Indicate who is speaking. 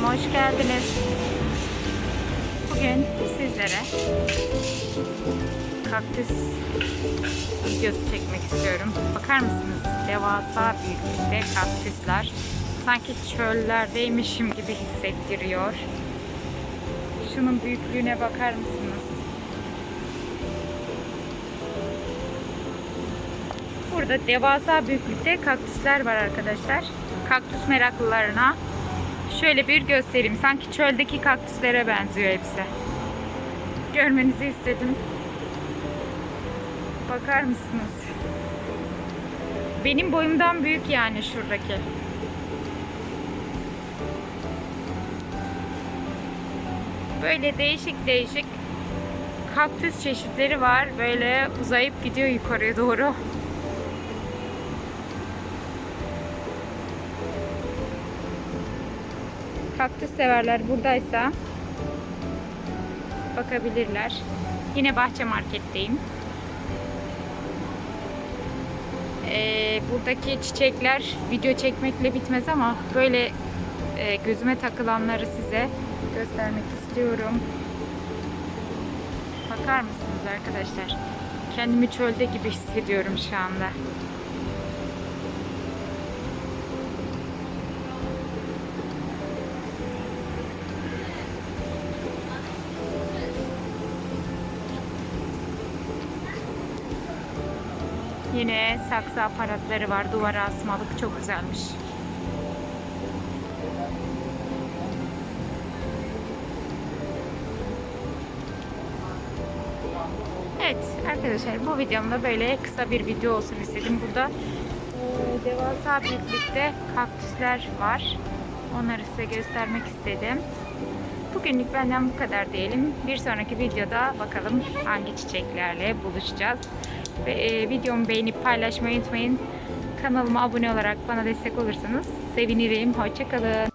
Speaker 1: kanalıma hoş geldiniz. Bugün sizlere kaktüs videosu çekmek istiyorum. Bakar mısınız? Devasa büyüklükte kaktüsler. Sanki çöllerdeymişim gibi hissettiriyor. Şunun büyüklüğüne bakar mısınız? Burada devasa büyüklükte kaktüsler var arkadaşlar. Kaktüs meraklılarına şöyle bir göstereyim. Sanki çöldeki kaktüslere benziyor hepsi. Görmenizi istedim. Bakar mısınız? Benim boyumdan büyük yani şuradaki. Böyle değişik değişik kaktüs çeşitleri var. Böyle uzayıp gidiyor yukarıya doğru. Kaktüs severler buradaysa bakabilirler. Yine bahçe marketteyim. Ee, buradaki çiçekler video çekmekle bitmez ama böyle e, gözüme takılanları size göstermek istiyorum. Bakar mısınız arkadaşlar? Kendimi çölde gibi hissediyorum şu anda. Yine saksı aparatları var. Duvara asmalık çok güzelmiş. Evet arkadaşlar bu videomda böyle kısa bir video olsun istedim. Burada e, devasa büyüklükte kaktüsler var. Onları size göstermek istedim. Bugünlük benden bu kadar diyelim. Bir sonraki videoda bakalım hangi çiçeklerle buluşacağız. Ve e, videomu beğenip paylaşmayı unutmayın. Kanalıma abone olarak bana destek olursanız sevinirim. Hoşçakalın.